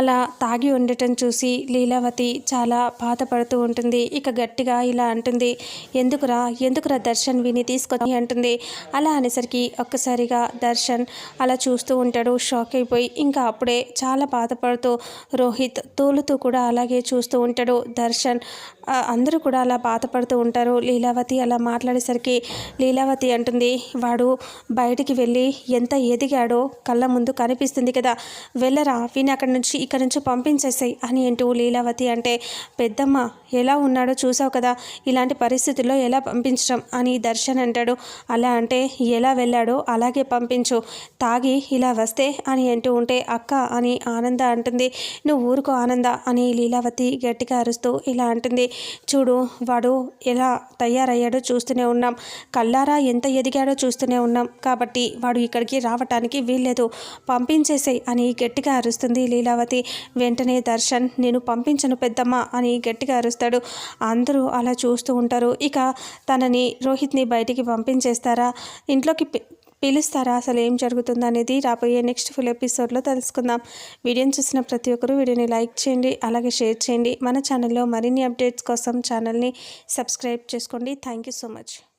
అలా తాగి ఉండటం చూసి లీలావతి చాలా బాధపడుతూ ఉంటుంది. ఇక గట్టిగా ఇలా అంటుంది ఎందుకురా ఎందుకురా దర్శన్ విని తీసుకొని అంటుంది? అలా అనేసరికి ఒక్కసారిగా దర్శన్ అలా చూస్తూ ఉంటాడు షాక్ అయిపోయి. ఇంకా అప్పుడే చాలా బాధపడుతూ రోహిత్ తూలుతూ కూడా అలాగే చూస్తూ ఉంటాడు. దర్శన్ అందరూ కూడా అలా బాధపడుతూ ఉంటారు. లీలావతి అలా మాట్లాడేసరికి లీలావతి అంటుంది వాడు బయటికి వెళ్ళి ఎంత ఎదిగాడో కళ్ళ ముందు కనిపిస్తుంది కదా. వెళ్ళరా విని అక్కడి నుంచి ఇక్కడి నుంచి పంపించేసాయి అని అంటూ లీలావతి అంటే పెద్దమ్మ ఎలా ఉన్నాడో చూసావు కదా? ఇలాంటి పరిస్థితుల్లో ఎలా పంపించడం అని దర్శన్ అంటాడు. అలా అంటే ఎలా వెళ్ళాడో అలాగే పంపించు. తాగి ఇలా వస్తే అని అంటూ ఉంటే అక్క అని ఆనంద అంటుంది. నువ్వు ఊరుకో ఆనంద అని లీలావతి గట్టిగా అరుస్తూ ఇలా అంటుంది. చూడు వాడు ఎలా తయారయ్యాడో చూస్తూనే ఉన్నాం. కల్లారా ఎంత ఎదిగాడో చూస్తూనే ఉన్నాం. కాబట్టి వాడు ఇక్కడికి రావటానికి వీల్లేదు. పంపించేసేయ్ అని గట్టిగా అరుస్తుంది లీలావతి. వెంటనే దర్శన్ నేను పంపించను పెద్దమ్మ అని గట్టిగా చేస్తాడు. అందరూ అలా చూస్తూ ఉంటారు. ఇక తనని రోహిత్ని బయటికి పంపించేస్తారా? ఇంట్లోకి పి- పిలుస్తారా? అసలు ఏం జరుగుతుంది అనేది రాబోయే నెక్స్ట్ ఫుల్ ఎపిసోడ్లో తెలుసుకుందాం. వీడియోని చూసిన ప్రతి ఒక్కరూ వీడియోని లైక్ చేయండి అలాగే షేర్ చేయండి. మన ఛానల్లో మరిన్ని అప్డేట్స్ కోసం ఛానల్ని సబ్స్క్రైబ్ చేసుకోండి. Thank you so much.